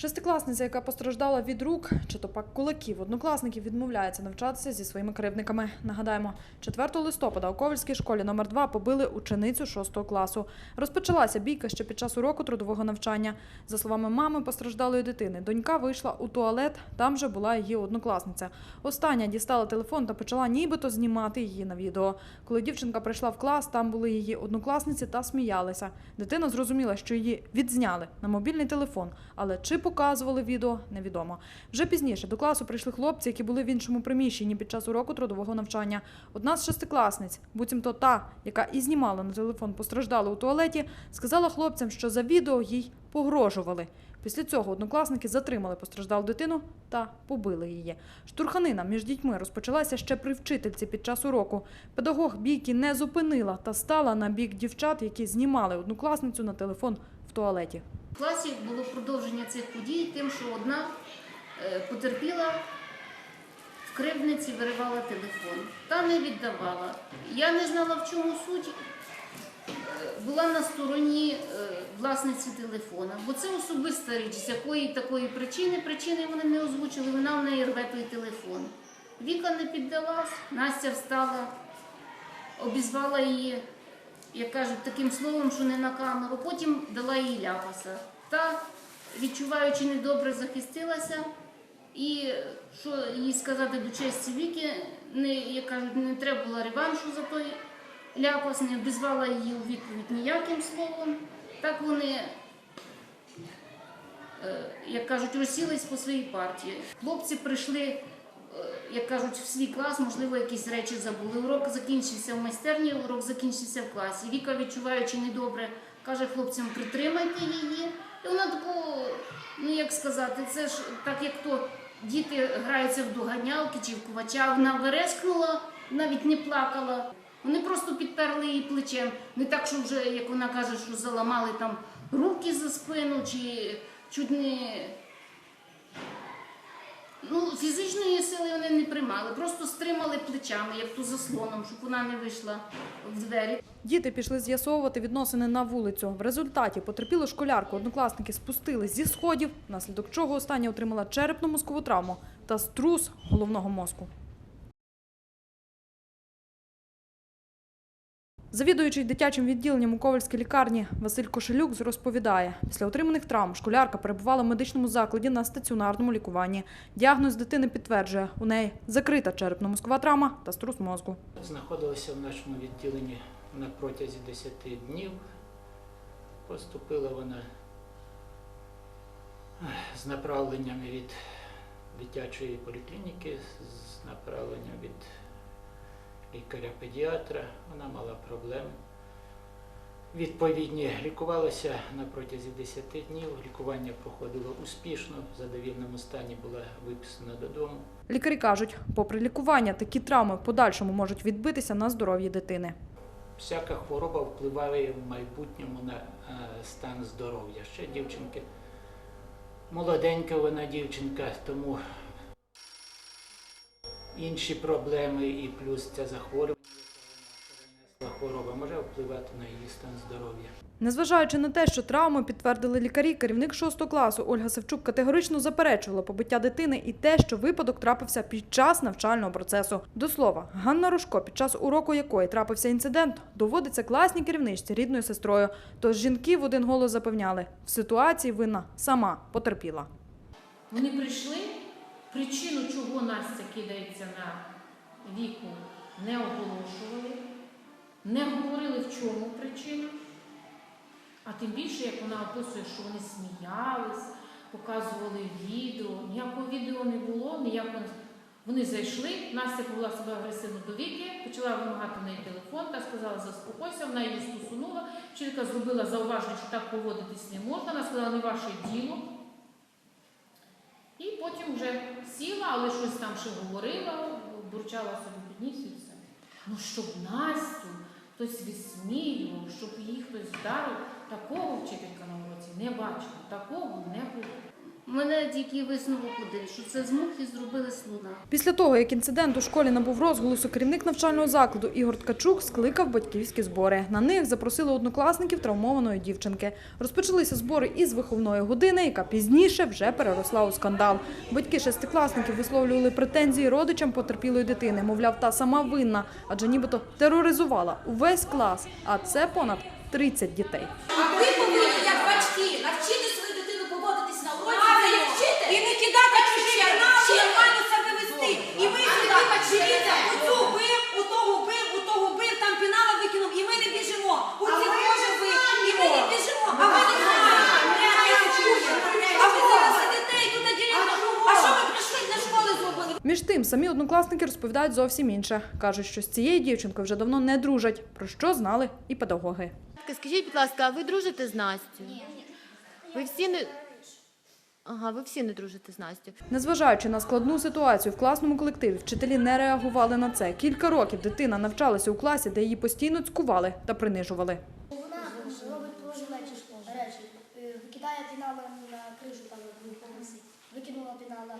Шестикласниця, яка постраждала від рук чи то пак кулаків однокласників, відмовляється навчатися зі своїми кривдниками. Нагадаємо, 4 листопада у Ковальській школі номер 2 побили ученицю 6 класу. Розпочалася бійка ще під час уроку трудового навчання. За словами мами постраждалої дитини, донька вийшла у туалет, там же була її однокласниця. Остання дістала телефон та почала нібито знімати її на відео. Коли дівчинка прийшла в клас, там були її однокласниці та сміялися. Дитина зрозуміла, що її відзняли на мобільний телефон, але чи показували відео, невідомо. Вже пізніше до класу прийшли хлопці, які були в іншому приміщенні під час уроку трудового навчання. Одна з шестикласниць, буцімто та, яка і знімала на телефон постраждала у туалеті, сказала хлопцям, що за відео їй погрожували. Після цього однокласники затримали постраждалу дитину та побили її. Штурханина між дітьми розпочалася ще при вчительці під час уроку. Педагог бійки не зупинила та стала на бік дівчат, які знімали однокласницю на телефон в туалеті. В класі було продовження цих подій, тим, що одна е, потерпіла в кривдниці, виривала телефон. Та не віддавала. Я не знала, в чому суть. Е, Була на стороні е, власниці телефона, бо це особиста річ, з якої такої причини, причини вони не озвучили, вона в неї рве той телефон. Віка не піддалась, Настя встала, обізвала її як кажуть, таким словом, що не на камеру. Потім дала їй ляпаса. Та, відчуваючи недобре, захистилася. І що їй сказати до честі віки, не, як кажуть, не треба було реваншу за той ляпас, не обізвала її у відповідь ніяким словом. Так вони, е, як кажуть, розсілись по своїй партії. Хлопці прийшли як кажуть, в свій клас, можливо, якісь речі забули. Урок закінчився в майстерні, урок закінчився в класі. Віка, відчуваючи недобре, каже хлопцям, притримайте її. І вона таку, ну як сказати, це ж так як то діти граються в доганялки чи в кувача, вона верескнула, навіть не плакала. Вони просто підперли її плечем. Не так, що вже, як вона каже, що заламали там руки за спину, чи чуть не Ну, фізичної сили вони не приймали, просто стримали плечами, як то заслоном, щоб вона не вийшла в двері. Діти пішли з'ясовувати відносини на вулицю. В результаті потерпілу школярку однокласники спустили зі сходів, внаслідок чого остання отримала черепно-мозкову травму та струс головного мозку. Завідуючий дитячим відділенням у Ковальській лікарні Василь Кошелюк розповідає, після отриманих травм школярка перебувала в медичному закладі на стаціонарному лікуванні. Діагноз дитини підтверджує, у неї закрита черепно-мозкова травма та струс мозку. Знаходилася в нашому відділенні на протязі 10 днів. Поступила вона з направленнями від дитячої поліклініки, з направленням від лікаря-педіатра. Вона мала проблеми. Відповідні лікувалася на протязі 10 днів. Лікування проходило успішно, в задовільному стані була виписана додому. Лікарі кажуть, попри лікування, такі травми в подальшому можуть відбитися на здоров'ї дитини. Всяка хвороба впливає в майбутньому на е, стан здоров'я. Ще дівчинки молоденька вона дівчинка, тому інші проблеми і плюс це захворювання, хвороба, може впливати на її стан здоров'я. Незважаючи на те, що травми підтвердили лікарі, керівник 6 класу Ольга Савчук категорично заперечувала побиття дитини і те, що випадок трапився під час навчального процесу. До слова, Ганна Рожко, під час уроку якої трапився інцидент, доводиться класній керівничці рідною сестрою. Тож жінки в один голос запевняли, в ситуації винна сама потерпіла. Вони прийшли, причину, чого Настя кидається на віку, не оголошували, не говорили, в чому причина. А тим більше, як вона описує, що вони сміялись, показували відео, ніякого відео не було, ніякого. Вони зайшли, Настя повела себе агресивно до віки, почала вимагати в неї телефон та сказала, заспокойся, вона її стосунула. Вчителька зробила зауваження, що так поводитись не можна. Вона сказала, не ваше діло. Потім вже сіла, але щось там ще говорила, бурчала собі під ніс і все. Ну, щоб Настю хтось висміював, щоб її хтось вдарив, такого вчителька на уроці не бачила, такого не було. Мене тільки висновок один, що це з мухи зробили слона. Після того, як інцидент у школі набув розголосу, керівник навчального закладу Ігор Ткачук скликав батьківські збори. На них запросили однокласників травмованої дівчинки. Розпочалися збори із виховної години, яка пізніше вже переросла у скандал. Батьки шестикласників висловлювали претензії родичам потерпілої дитини. Мовляв, та сама винна, адже нібито тероризувала увесь клас, а це понад 30 дітей. А ви повинні, як батьки, навчити свою дитину поводитись на уроці, це як вчитель. І не кидати чужі канали, нормально себе вести. І ви сюди дивіться, оцю бив, у того бив, у того бив, там пінала викинув, і ми не біжимо. У ці теж бив, і ми не біжимо. А ви не знаєте, а ви зараз сидите і тут ділянка. А що ви прийшли для школи зробили? Між тим, самі однокласники розповідають зовсім інше. Кажуть, що з цією дівчинкою вже давно не дружать, про що знали і педагоги. Скажіть, будь ласка, а ви дружите з Настю? Ні. Ви всі не. Ага, ви всі не дружите з Настю. Незважаючи на складну ситуацію в класному колективі, вчителі не реагували на це. Кілька років дитина навчалася у класі, де її постійно цькували та принижували. Вона робить дуже речі, речі. Е, Викидає пінала на крижу там в повністю. Викинула пінала.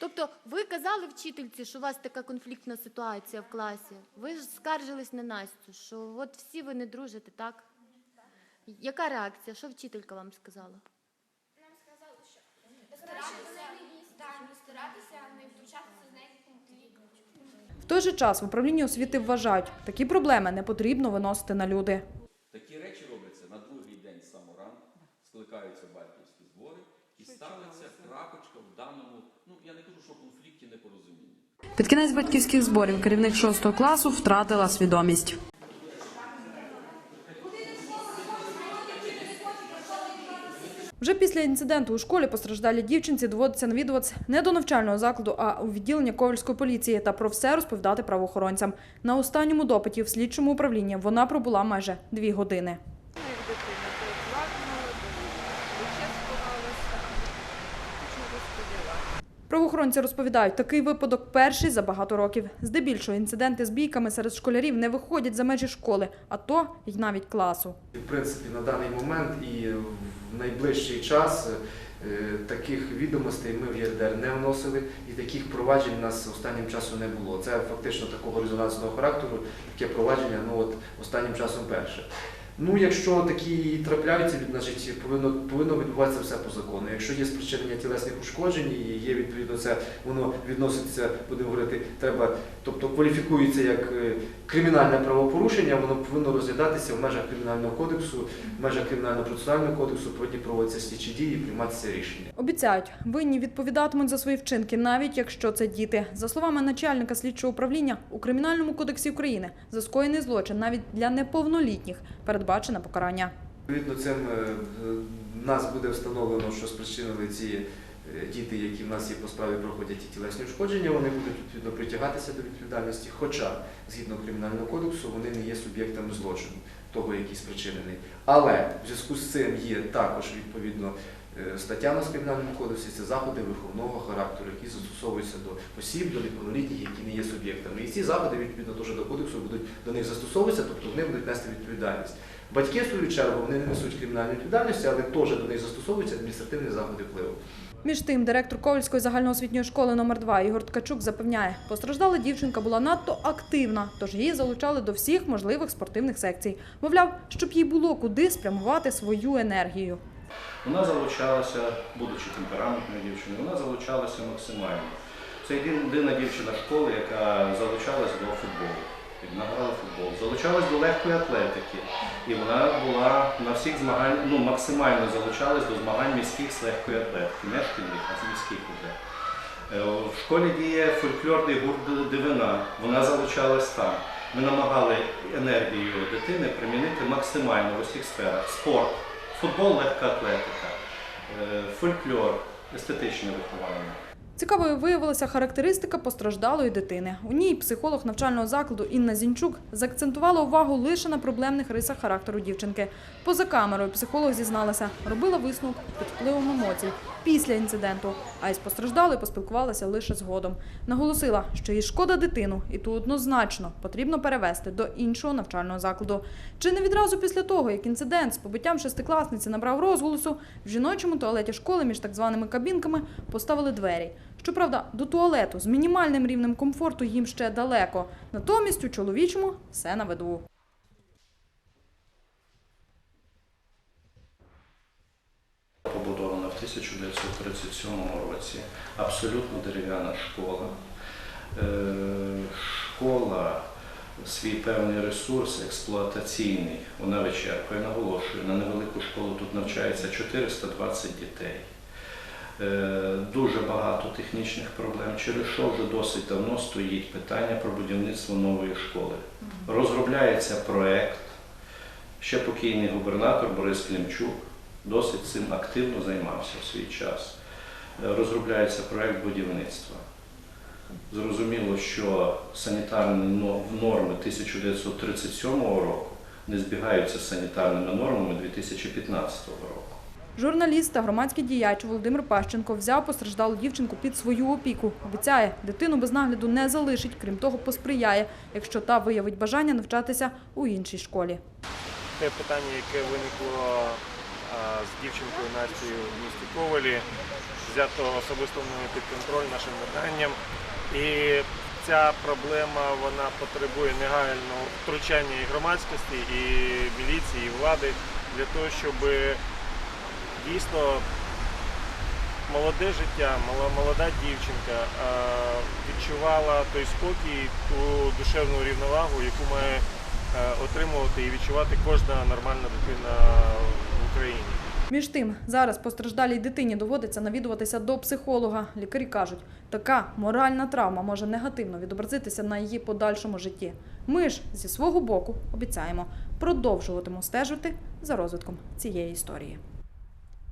Тобто, ви казали вчительці, що у вас така конфліктна ситуація в класі. Ви ж скаржились на Настю, що от всі ви не дружите, так? Яка реакція? Що вчителька вам сказала? Нам сказали, що старатися, так, не старатися, не втручатися з нею в. В той же час в управлінні освіти вважають, такі проблеми не потрібно виносити на люди. Такі речі робляться на другий день саморанку, скликаються батьківські збори і ставиться крапочка в даному, ну я не кажу, що конфлікті непорозуміння. Під кінець батьківських зборів керівник 6 класу втратила свідомість. Вже після інциденту у школі постраждалі дівчинці доводиться навідуватися не до навчального закладу, а у відділення Ковальської поліції та про все розповідати правоохоронцям. На останньому допиті в слідчому управлінні вона пробула майже дві години. Правоохоронці розповідають, такий випадок перший за багато років. Здебільшого інциденти з бійками серед школярів не виходять за межі школи, а то й навіть класу. В принципі, на даний момент і в найближчий час е, таких відомостей ми в ЄРДР не вносили, і таких проваджень у нас останнім часом не було. Це фактично такого резонансного характеру, таке провадження ну от останнім часом перше. Ну, якщо такі і трапляються, значить повинно, повинно відбуватися все по закону. Якщо є спричинення тілесних ушкоджень і є відповідно це, воно відноситься, будемо говорити, треба, тобто кваліфікується як е, кримінальне правопорушення, воно повинно розглядатися в межах кримінального кодексу, в межах кримінального процесуального кодексу, повинні проводитися слідчі дії, прийматися рішення. Обіцяють, винні відповідатимуть за свої вчинки, навіть якщо це діти. За словами начальника слідчого управління, у Кримінальному кодексі України за скоєний злочин навіть для неповнолітніх передбачене покарання. Відповідно, цим е, нас буде встановлено, що спричинили ці е, діти, які в нас є по справі проходять ті тілесні ушкодження, вони будуть відповідно притягатися до відповідальності, хоча згідно кримінального кодексу вони не є суб'єктами злочину, того, який спричинений. Але в зв'язку з цим є також відповідно е, стаття на кримінальному кодексі це заходи виховного характеру, які застосовуються до осіб, до неповнолітніх, які не є суб'єктами. І ці заходи, відповідно теж до кодексу, будуть до них застосовуватися, тобто вони будуть нести відповідальність. Батьки, в свою чергу, вони не несуть кримінальної відповідальності, але теж до них застосовуються адміністративні заходи впливу. Між тим, директор Ковальської загальноосвітньої школи номер 2 Ігор Ткачук запевняє, постраждала дівчинка була надто активна, тож її залучали до всіх можливих спортивних секцій. Мовляв, щоб їй було куди спрямувати свою енергію. Вона залучалася, будучи темпераментною дівчиною, вона залучалася максимально. Це єдина дівчина школи, яка залучалась до футболу. Вона грала футбол, залучалась до легкої атлетики. І вона була на всіх змаганнях, ну максимально залучалась до змагань міських з легкої атлетики, не шкільних, а з міських уже. Е, В школі діє фольклорний гурт Дивина. Вона залучалась там. Ми намагали енергію дитини примінити максимально в усіх сферах. Спорт, футбол, легка атлетика, е, фольклор, естетичне виховання. Цікавою виявилася характеристика постраждалої дитини. У ній психолог навчального закладу Інна Зінчук заакцентувала увагу лише на проблемних рисах характеру дівчинки. Поза камерою психолог зізналася, робила висновок під впливом емоцій після інциденту, а із постраждалою поспілкувалася лише згодом. Наголосила, що їй шкода дитину, і ту однозначно потрібно перевести до іншого навчального закладу. Чи не відразу після того, як інцидент з побиттям шестикласниці набрав розголосу, в жіночому туалеті школи між так званими кабінками поставили двері. Щоправда, до туалету з мінімальним рівнем комфорту їм ще далеко. Натомість у чоловічому все на виду. Побудована в 1937 році. Абсолютно дерев'яна школа. Е, Школа свій певний ресурс експлуатаційний, вона вичерпує, наголошую, на невелику школу тут навчається 420 дітей. Дуже багато технічних проблем, через що вже досить давно стоїть питання про будівництво нової школи. Розробляється проект. Ще покійний губернатор Борис Клімчук досить цим активно займався в свій час. Е, Розробляється проект будівництва. Зрозуміло, що санітарні норми 1937 року не збігаються з санітарними нормами 2015 року. Журналіст та громадський діяч Володимир Пащенко взяв постраждалу дівчинку під свою опіку. Обіцяє, дитину без нагляду не залишить, крім того, посприяє, якщо та виявить бажання навчатися у іншій школі. те питання, яке виникло з дівчинкою Настею в місті Ковалі, взято особисто під контроль нашим виданням. І ця проблема вона потребує негайного втручання і громадськості, і міліції, і влади для того, щоб дійсно молоде життя, молода дівчинка відчувала той спокій, ту душевну рівновагу, яку має е, отримувати і відчувати кожна нормальна дитина в Україні. Між тим, зараз постраждалій дитині доводиться навідуватися до психолога. Лікарі кажуть, така моральна травма може негативно відобразитися на її подальшому житті. Ми ж зі свого боку обіцяємо продовжуватимемо стежити за розвитком цієї історії.